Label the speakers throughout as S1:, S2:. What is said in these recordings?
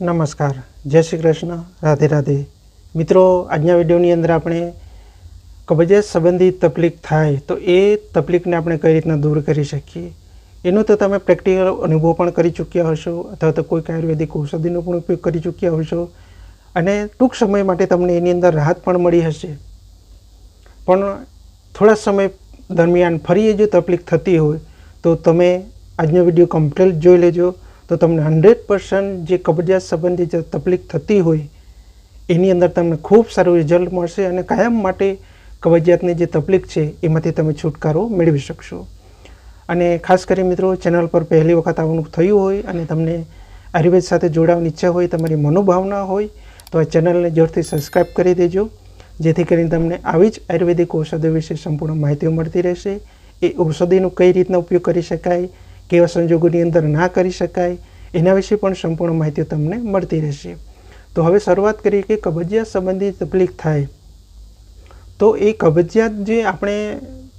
S1: નમસ્કાર. જય શ્રી કૃષ્ણ. રાધે રાધે. મિત્રો, આજના વિડીયોની અંદર આપણે કબજિયાત સંબંધિત તકલીફ થાય તો એ તકલીફને આપણે કઈ રીતના દૂર કરી શકીએ? એનો તો તમે પ્રેક્ટિકલ અનુભવ પણ કરી ચૂક્યા હશો અથવા તો કોઈક આયુર્વેદિક ઔષધિનો પણ ઉપયોગ કરી ચૂક્યા હશો અને ટૂંક સમય માટે તમને એની અંદર રાહત પણ મળી હશે. પણ થોડા સમય દરમિયાન ફરી એ જો તકલીફ થતી હોય તો તમે આજનો વીડિયો કમ્પ્લીટ જોઈ લેજો. તો તમને હંડ્રેડ પર્સન્ટ જે કબજિયાત સંબંધી જે તકલીફ થતી હોય, એની અંદર તમને ખૂબ સારું રિઝલ્ટ મળશે અને કાયમ માટે કબજિયાતની જે તકલીફ છે, એમાંથી તમે છુટકારો મેળવી શકશો. અને ખાસ કરી મિત્રો ચેનલ પર પહેલી વખત આવવાનું થયું હોય અને તમને આયુર્વેદ સાથે જોડાવાની ઈચ્છા હોય, તમારી મનોભાવના હોય, તો આ ચેનલને જોરથી સબસ્ક્રાઈબ કરી દેજો. જેથી કરીને તમને આવી જ આયુર્વેદિક ઔષધો વિશે સંપૂર્ણ માહિતીઓ મળતી રહેશે. એ ઔષધિનો કઈ રીતના ઉપયોગ કરી શકાય કેવા સંજોગોની અંદર ના કરી શકાય, એના વિશે પણ સંપૂર્ણ માહિતી તમને મળતી રહેશે. તો હવે શરૂઆત કરીએ કે કબજિયાત સંબંધિત તકલીફ થાય. તો એ કબજિયાત જે આપણે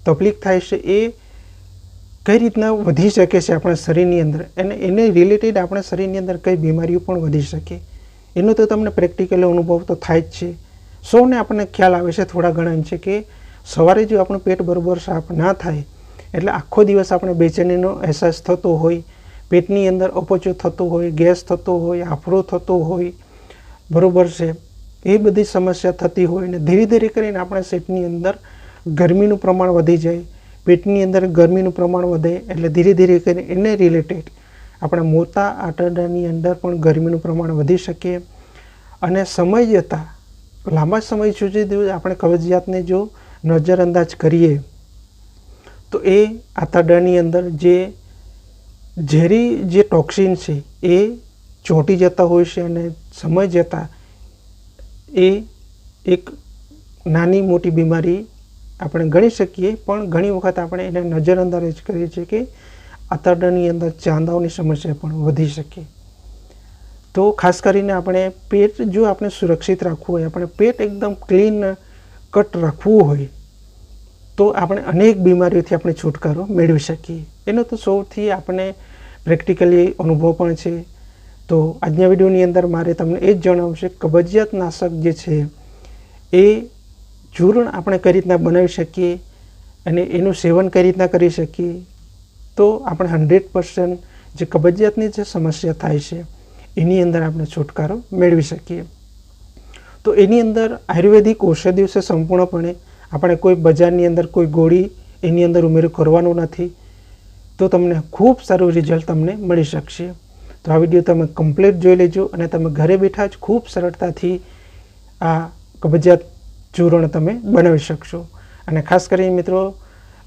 S1: તકલીફ થાય છે એ કઈ રીતના વધી શકે છે આપણા શરીરની અંદર? અને એને રિલેટેડ આપણા શરીરની અંદર કઈ બીમારીઓ પણ વધી શકે? એનો તો તમને પ્રેક્ટિકલ અનુભવ તો થાય જ છે. સૌને આપણને ખ્યાલ આવે છે થોડા ઘણા છે કે સવારે જો આપણું પેટ બરોબર સાફ ના થાય એટલે આખો દિવસ આપણે બેચેનીનો અહેસાસ થતો હોય, પેટની અંદર અપચો થતો હોય, ગેસ થતો હોય, આફરો થતો હોય, બરોબર છે. એ બધી સમસ્યા થતી હોય ને ધીરે ધીરે કરીને આપણા સેટની અંદર ગરમીનું પ્રમાણ વધી જાય, પેટની અંદર ગરમીનું પ્રમાણ વધે એટલે ધીરે ધીરે કરીને એને રિલેટેડ આપણા મોટા આંતરડાની અંદર પણ ગરમીનું પ્રમાણ વધી શકે. અને સમય જતાં, લાંબા સમય સુધી આપણે કબજિયાતને જો નજરઅંદાજ કરીએ તો એ આંતરડાની અંદર જે ઝેરી જે ટોક્સિન છે, એ ચોંટી જતા હોય છે અને સમય જતાં એ એક નાની મોટી બીમારી આપણે ગણી શકીએ, પણ ઘણી વખત આપણે એને નજરઅંદાજ કરીએ છીએ કે આંતરડાની અંદર ચાંદાઓની સમસ્યા પણ વધી શકે. તો ખાસ કરીને આપણે પેટ જો આપણે સુરક્ષિત રાખવું હોય, આપણે પેટ એકદમ ક્લીન કટ રાખવું હોય તો આપણે અનેક બીમારીઓથી આપણે છુટકારો મેળવી શકીએ. એનો તો સૌથી આપણે પ્રેક્ટિકલી અનુભવ પણ છે. તો આજના વિડીયોની અંદર મારે તમને એ જ જણાવવું છે કબજિયાત નાશક જે છે, એ ચૂર્ણ આપણે કઈ રીતના બનાવી શકીએ અને એનું સેવન કઈ રીતના કરી શકીએ, તો આપણે હંડ્રેડ પર્સન્ટ જે કબજિયાતની જે સમસ્યા થાય છે, એની અંદર આપણે છુટકારો મેળવી શકીએ. તો એની અંદર આયુર્વેદિક ઔષધિઓ છે સંપૂર્ણપણે આપણે કોઈ બજારની અંદર કોઈ ગોળી એની અંદર ઉમેરો કરવાનો નથી, તો તમને ખૂબ સારું રિઝલ્ટ તમને મળી શકશે. તો આ વીડિયો તમે કમ્પ્લીટ જોઈ લેજો અને તમે ઘરે બેઠા જ ખૂબ સરળતાથી આ કબજિયાત ચૂર્ણ તમે બનાવી શકશો. અને ખાસ કરીને મિત્રો,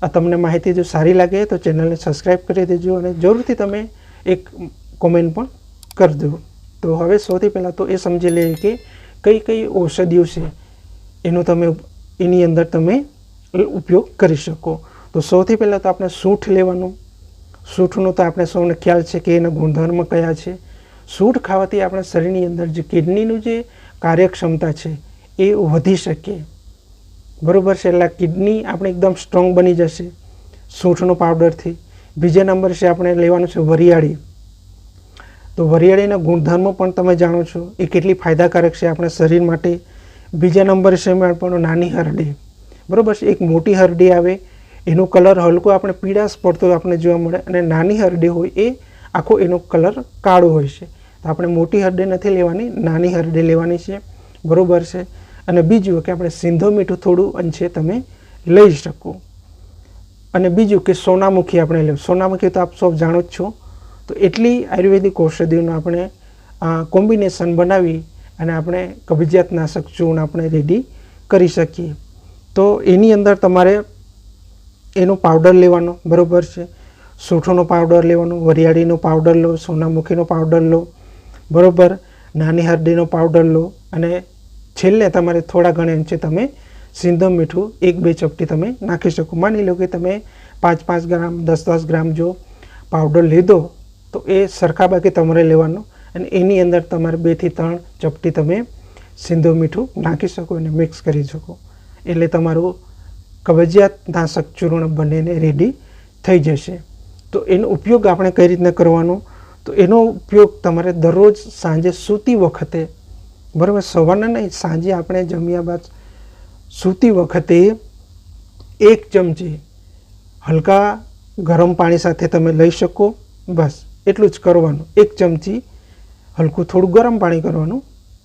S1: આ તમને માહિતી જો સારી લાગે તો ચેનલને સબસ્ક્રાઈબ કરી દેજો અને જરૂરથી તમે એક કોમેન્ટ પણ કરી દો. તો હવે સૌથી પહેલાં તો એ સમજી લઈએ કે કઈ કઈ ઔષધિઓ છે, એનો તમે એની અંદર તમે ઉપયોગ કરી શકો. તો સૌથી પહેલાં તો આપણે સૂંઠ લેવાનું. સૂંઠનો તો આપણે સૌને ખ્યાલ છે કે એના ગુણધર્મ કયા છે. સૂંઠ ખાવાથી આપણા શરીરની અંદર જે કિડનીનું જે કાર્યક્ષમતા છે એ વધી શકે. બરાબર છે? એટલે કિડની આપણે એકદમ સ્ટ્રોંગ બની જશે સૂંઠનો પાવડરથી. બીજા નંબર છે આપણે લેવાનું છે વરિયાળી. તો વરિયાળીના ગુણધર્મો પણ તમે જાણો છો. એ કેટલી ફાયદાકારક છે આપણા શરીર માટે? બીજા નંબર છે પણ નાની હરડી. બરાબર છે? એક મોટી હરડી આવે, એનો કલર હલકો આપણે પીળાશ પડતો આપણે જોવા મળે અને નાની હરડી હોય એ આખો એનો કલર કાળો હોય છે. તો આપણે મોટી હરડી નથી લેવાની, નાની હરડી લેવાની છે. બરાબર છે? અને બીજું કે આપણે સિંધો મીઠું થોડું અંશે તમે લઈ શકો. અને બીજું કે સોનામુખી આપણે લેવું સોનામુખી તો આપ સૌ જાણો જ છો. તો એટલી આયુર્વેદિક ઔષધિઓનું આપણે કોમ્બિનેશન બનાવી અને આપણે કબજિયાત નાશક ચૂર્ણ આપણે રેડી કરી શકીએ. તો એની અંદર તમારે એનો પાવડર લેવાનો, બરાબર છે? સૂઠોનો પાવડર લેવાનો, વરિયાળીનો પાવડર લો, સોનામુખીનો પાવડર લો, બરાબર? નાની હરડીનો પાવડર લો, અને છેલ્લે તમારે થોડા ઘણા અંશે તમે સિંધમ મીઠું એક બે ચપટી તમે નાખી શકો. માની લો કે તમે પાંચ પાંચ ગ્રામ, દસ દસ ગ્રામ જો પાવડર લીધો, તો એ સરખા બાકી તમારે લેવાનો અને એની અંદર તમારે બેથી ત્રણ ચપટી તમે સિંધો મીઠું નાખી શકો અને મિક્સ કરી શકો. એટલે તમારું કબજિયાત નાશક ચૂર્ણ બનીને રેડી થઈ જશે. તો એનો ઉપયોગ આપણે કઈ રીતના કરવાનો? તો એનો ઉપયોગ તમારે દરરોજ સાંજે સૂતી વખતે, બરાબર, સવારના નહીં, સાંજે આપણે જમ્યા બાદ સૂતી વખતે એક ચમચી હલકા ગરમ પાણી સાથે તમે લઈ શકો. બસ, એટલું જ કરવાનું. એક ચમચી હલકું થોડું ગરમ પાણી કરવાનું.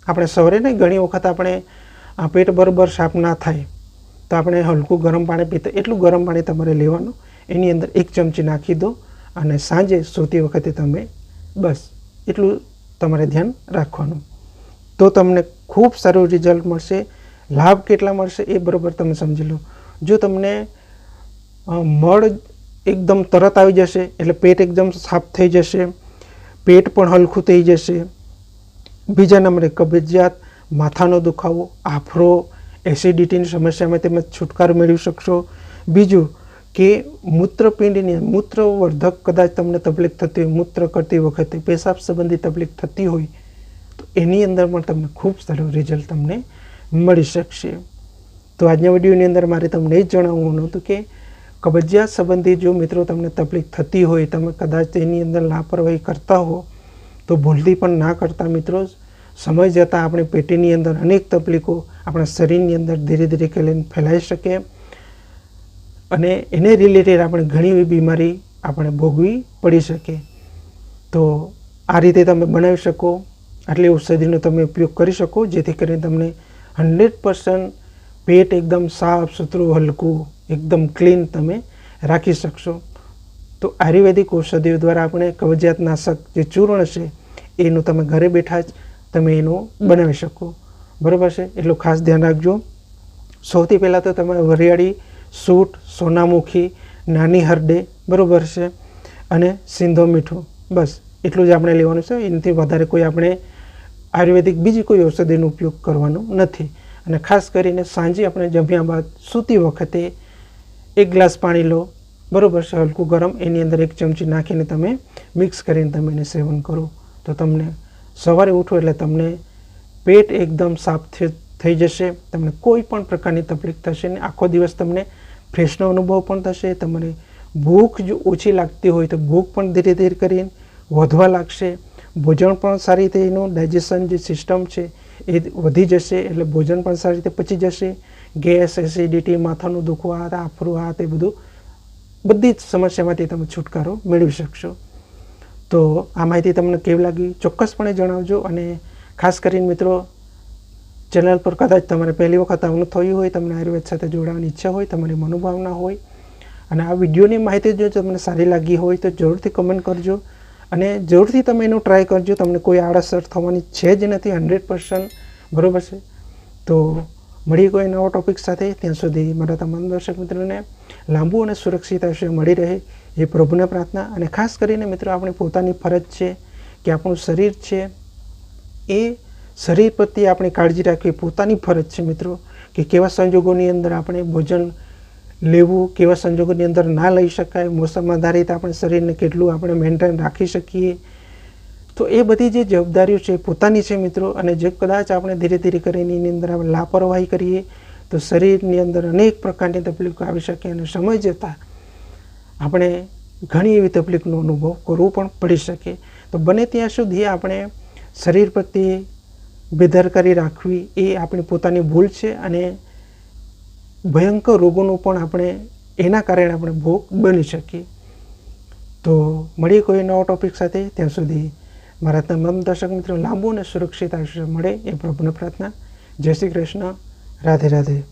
S1: આપણે સવારે નહીં, ઘણી વખત આપણે પેટ બરોબર સાફ ના થાય, તો આપણે હલકું ગરમ પાણી પીતા, એટલું ગરમ પાણી તમારે લેવાનું. એની અંદર એક ચમચી નાખી દો અને સાંજે સૂતી વખતે તમે બસ એટલું તમારે ધ્યાન રાખવાનું. તો તમને ખૂબ સારું રિઝલ્ટ મળશે. લાભ કેટલા મળશે એ બરાબર તમે સમજી લો. જો તમને મળ એકદમ તરત આવી જશે, એટલે પેટ એકદમ સાફ થઈ જશે પેટ પણ હલકું થઈ જશે. બીજા નંબરે કબજિયાત, માથાનો દુખાવો, આફરો એસિડિટીની સમસ્યામાં તમે છુટકારો મેળવી શકશો. બીજું કે મૂત્રપિંડની મૂત્રવર્ધક કદાચ તમને તકલીફ થતી હોય, મૂત્ર કરતી વખતે પેશાબ સંબંધી તકલીફ થતી હોય, તો એની અંદર પણ તમને ખૂબ સારું રિઝલ્ટ તમને મળી શકશે. તો આજના વિડીયોની અંદર મારે તમને એ જણાવવાનું હતું કે કબજિયાત સંબંધી જો મિત્રો તમને તકલીફ થતી હોય, તમે કદાચ તેની અંદર લાપરવાહી કરતા હો, તો ભૂલથી પણ ના કરતા મિત્રો. સમય જતાં આપણે પેટીની અંદર અનેક તકલીફો આપણા શરીરની અંદર ધીરે ધીરે કરીને ફેલાઈ શકે. અને એને રિલેટેડ આપણે ઘણી એવી બીમારી આપણે ભોગવી પડી શકે. તો આ રીતે તમે બનાવી શકો, આટલી ઔષધિનો તમે ઉપયોગ કરી શકો, જેથી કરીને તમને હંડ્રેડ પર્સન્ટ પેટ એકદમ સાફ સુથરું હલકું એકદમ ક્લીન તમે રાખી શકશો. તો આયુર્વેદિક ઔષધિઓ દ્વારા આપણે કબજિયાત નાશક જે ચૂર્ણ છે એનું તમે ઘરે બેઠા જ તમે એનું બનાવી શકો. બરાબર છે? એટલું ખાસ ધ્યાન રાખજો. સૌથી પહેલાં તો તમે વરિયાળી સૂટ સોનામુખી નાની હરડે બરાબર છે? અને સિંધો મીઠું. બસ એટલું જ આપણે લેવાનું છે. એનાથી વધારે કોઈ આપણે આયુર્વેદિક બીજી કોઈ ઔષધિનો ઉપયોગ કરવાનો નથી. અને ખાસ કરીને સાંજે આપણે જમ્યા બાદ સૂતી વખતે એક ગ્લાસ પાણી લો. બરાબર છે? હલકું ગરમ. એની અંદર એક ચમચી નાખીને તમે મિક્સ કરીને તમે એને સેવન કરો. તો તમને સવારે ઉઠો એટલે તમને પેટ એકદમ સાફ થઈ જશે. તમને કોઈ પણ પ્રકારની તકલીફ થશે ને આખો દિવસ તમને ફ્રેશનો અનુભવ પણ થશે. તમને ભૂખ જો ઓછી લાગતી હોય તો ભૂખ પણ ધીરે ધીરે કરીને વધવા લાગશે. ભોજન પણ સારી રીતે એનું ડાયજેશન જે સિસ્ટમ છે એ વધી જશે એટલે ભોજન પણ સારી રીતે પચી જશે. ગેસ એસિડિટી માથાનું દુખવા, આફરું, આ તે બધું બધી જ સમસ્યામાંથી તમે છુટકારો મેળવી શકશો. તો આ માહિતી તમને કેવી લાગી ચોક્કસપણે જણાવજો અને ખાસ કરીને મિત્રો, ચેનલ પર કદાચ તમારે પહેલી વખત આવવાનું થયું હોય, તમને આયુર્વેદ સાથે જોડાવાની ઈચ્છા હોય, તમારી મનોભાવના હોય, અને આ વિડીયોની માહિતી જો તમને સારી લાગી હોય તો જરૂરથી કમેન્ટ કરજો અને જરૂરથી તમે એનું ટ્રાય કરજો, તમને કોઈ આડઅસર થવાની છે જ નથી, હંડ્રેડ પર્સન્ટ બરાબર છે. તો મળીએ કોઈ નવો ટોપિક સાથે, ત્યાં સુધી મારા તમામ દર્શક મિત્રોને લાંબુ અને સુરક્ષિત આયુષ્ય મળી રહે એ પ્રભુને પ્રાર્થના અને ખાસ કરીને મિત્રો, આપણી પોતાની ફરજ છે કે આપણું શરીર છે એ શરીર પ્રત્યે આપણે કાળજી રાખવી. પોતાની ફરજ છે મિત્રો, કે કેવા સંજોગોની અંદર આપણે ભોજન લેવું, કેવા સંજોગોની અંદર ના લઈ શકાય, મોસમ આધારિત આપણે શરીરને કેટલું આપણે મેન્ટેન રાખી શકીએ તો એ બધી જે જવાબદારીઓ છે પોતાની છે મિત્રો. અને જે કદાચ આપણે ધીરે ધીરે કરીને એની અંદર આપણે લાપરવાહી કરીએ, તો શરીરની અંદર અનેક પ્રકારની તકલીફો આવી શકે અને સમય જતાં આપણે ઘણી એવી તકલીફનો અનુભવ કરવો પણ પડી શકે. તો બને ત્યાં સુધી આપણે શરીર પ્રત્યે બેદરકારી રાખવી એ આપણી પોતાની ભૂલ છે અને ભયંકર રોગોનો પણ આપણે એના કારણે આપણે ભોગ બની શકીએ. તો મળીએ કોઈ નવા ટોપિક સાથે. ત્યાં સુધી મારા તમામ દર્શક મિત્રો, લાંબુ અને સુરક્ષિત આયુષ્ય મળે એ પ્રભુને પ્રાર્થના. જય શ્રી કૃષ્ણ. રાધે રાધે.